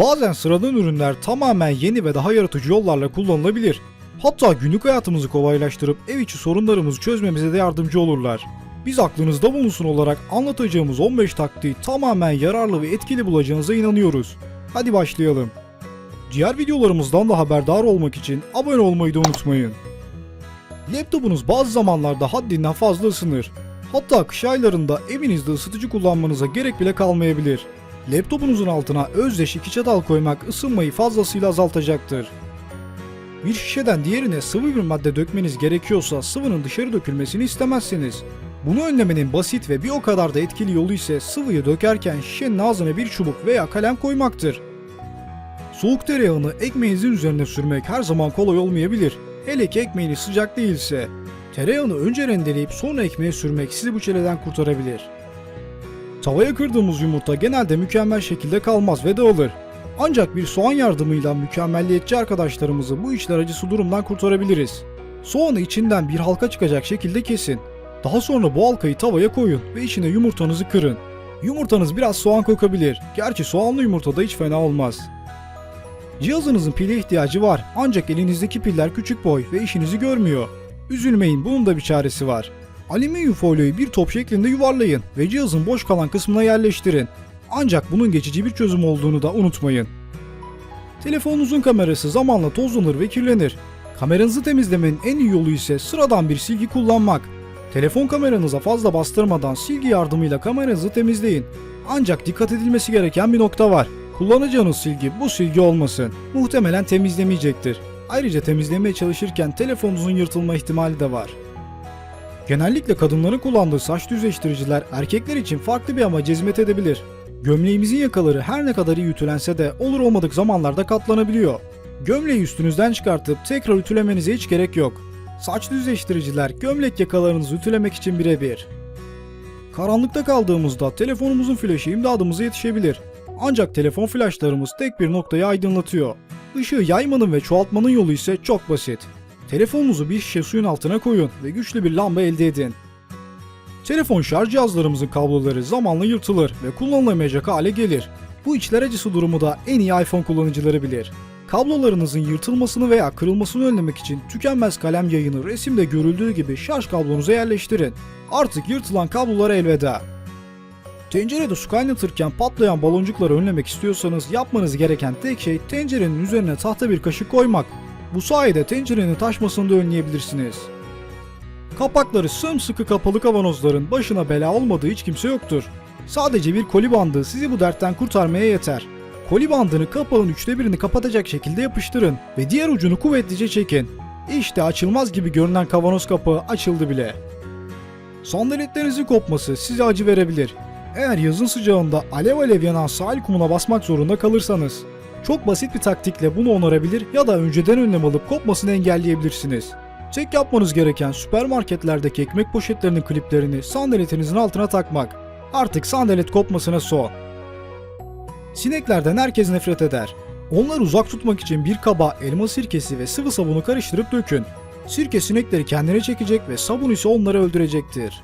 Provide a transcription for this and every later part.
Bazen sıradan ürünler tamamen yeni ve daha yaratıcı yollarla kullanılabilir. Hatta günlük hayatımızı kolaylaştırıp ev içi sorunlarımızı çözmemize de yardımcı olurlar. Biz aklınızda bulunsun olarak anlatacağımız 15 taktiği tamamen yararlı ve etkili bulacağınıza inanıyoruz. Hadi başlayalım. Diğer videolarımızdan da haberdar olmak için abone olmayı da unutmayın. Laptopunuz bazı zamanlarda haddinden fazla ısınır. Hatta kış aylarında evinizde ısıtıcı kullanmanıza gerek bile kalmayabilir. Laptopunuzun altına özdeş iki çatal koymak ısınmayı fazlasıyla azaltacaktır. Bir şişeden diğerine sıvı bir madde dökmeniz gerekiyorsa sıvının dışarı dökülmesini istemezsiniz. Bunu önlemenin basit ve bir o kadar da etkili yolu ise sıvıyı dökerken şişenin ağzına bir çubuk veya kalem koymaktır. Soğuk tereyağını ekmeğinizin üzerine sürmek her zaman kolay olmayabilir. Hele ki ekmeğiniz sıcak değilse. Tereyağını önce rendeleyip sonra ekmeğe sürmek sizi bu çileden kurtarabilir. Tavaya kırdığımız yumurta genelde mükemmel şekilde kalmaz ve dağılır. Ancak bir soğan yardımıyla mükemmelliyetçi arkadaşlarımızı bu içler acısı durumdan kurtarabiliriz. Soğanı içinden bir halka çıkacak şekilde kesin. Daha sonra bu halkayı tavaya koyun ve içine yumurtanızı kırın. Yumurtanız biraz soğan kokabilir. Gerçi soğanlı yumurta da hiç fena olmaz. Cihazınızın pile ihtiyacı var ancak elinizdeki piller küçük boy ve işinizi görmüyor. Üzülmeyin bunun da bir çaresi var. Alüminyum folyoyu bir top şeklinde yuvarlayın ve cihazın boş kalan kısmına yerleştirin. Ancak bunun geçici bir çözüm olduğunu da unutmayın. Telefonunuzun kamerası zamanla tozlanır ve kirlenir. Kameranızı temizlemenin en iyi yolu ise sıradan bir silgi kullanmak. Telefon kameranıza fazla bastırmadan silgi yardımıyla kameranızı temizleyin. Ancak dikkat edilmesi gereken bir nokta var. Kullanacağınız silgi bu silgi olmasın. Muhtemelen temizlemeyecektir. Ayrıca temizlemeye çalışırken telefonunuzun yırtılma ihtimali de var. Genellikle kadınların kullandığı saç düzleştiriciler erkekler için farklı bir amaca hizmet edebilir. Gömleğimizin yakaları her ne kadar iyi ütülense de olur olmadık zamanlarda katlanabiliyor. Gömleği üstünüzden çıkartıp tekrar ütülemenize hiç gerek yok. Saç düzleştiriciler gömlek yakalarınızı ütülemek için birebir. Karanlıkta kaldığımızda telefonumuzun flaşı imdadımıza yetişebilir. Ancak telefon flaşlarımız tek bir noktayı aydınlatıyor. Işığı yaymanın ve çoğaltmanın yolu ise çok basit. Telefonunuzu bir şişe suyun altına koyun ve güçlü bir lamba elde edin. Telefon şarj cihazlarımızın kabloları zamanla yırtılır ve kullanılamayacak hale gelir. Bu içler acısı durumu da en iyi iPhone kullanıcıları bilir. Kablolarınızın yırtılmasını veya kırılmasını önlemek için tükenmez kalem yayını resimde görüldüğü gibi şarj kablonuza yerleştirin. Artık yırtılan kablolara elveda. Tencerede su kaynatırken patlayan baloncukları önlemek istiyorsanız yapmanız gereken tek şey tencerenin üzerine tahta bir kaşık koymak. Bu sayede tencerenin taşmasını da önleyebilirsiniz. Kapakları sımsıkı kapalı kavanozların başına bela olmadığı hiç kimse yoktur. Sadece bir koli bandı sizi bu dertten kurtarmaya yeter. Koli bandını kapağın üçte birini kapatacak şekilde yapıştırın ve diğer ucunu kuvvetlice çekin. İşte açılmaz gibi görünen kavanoz kapağı açıldı bile. Sandaletlerinizin kopması size acı verebilir. Eğer yazın sıcağında alev alev yanan sahil kumuna basmak zorunda kalırsanız. Çok basit bir taktikle bunu onarabilir ya da önceden önlem alıp kopmasını engelleyebilirsiniz. Tek yapmanız gereken süpermarketlerdeki ekmek poşetlerinin kliplerini sandaletinizin altına takmak. Artık sandalet kopmasına son. Sineklerden herkes nefret eder. Onları uzak tutmak için bir kaba elma sirkesi ve sıvı sabunu karıştırıp dökün. Sirke sinekleri kendine çekecek ve sabun ise onları öldürecektir.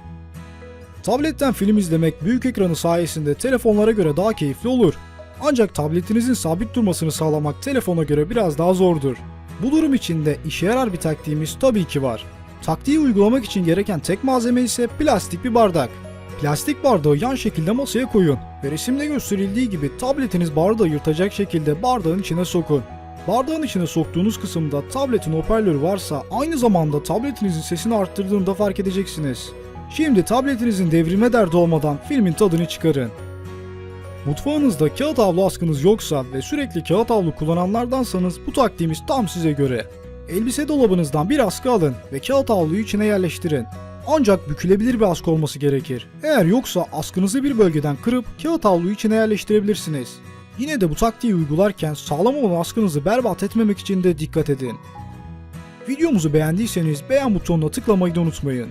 Tabletten film izlemek büyük ekranı sayesinde telefonlara göre daha keyifli olur. Ancak tabletinizin sabit durmasını sağlamak telefona göre biraz daha zordur. Bu durum için de işe yarar bir taktiğimiz tabii ki var. Taktiği uygulamak için gereken tek malzeme ise plastik bir bardak. Plastik bardağı yan şekilde masaya koyun ve resimde gösterildiği gibi tabletiniz bardağı yırtacak şekilde bardağın içine sokun. Bardağın içine soktuğunuz kısımda tabletin hoparlörü varsa aynı zamanda tabletinizin sesini arttırdığını da fark edeceksiniz. Şimdi tabletinizin devrilme derdi olmadan filmin tadını çıkarın. Mutfağınızda kağıt havlu askınız yoksa ve sürekli kağıt havlu kullananlardansanız bu taktiğimiz tam size göre. Elbise dolabınızdan bir askı alın ve kağıt havluyu içine yerleştirin. Ancak bükülebilir bir askı olması gerekir. Eğer yoksa askınızı bir bölgeden kırıp kağıt havluyu içine yerleştirebilirsiniz. Yine de bu taktiği uygularken sağlam olan askınızı berbat etmemek için de dikkat edin. Videomuzu beğendiyseniz beğen butonuna tıklamayı da unutmayın.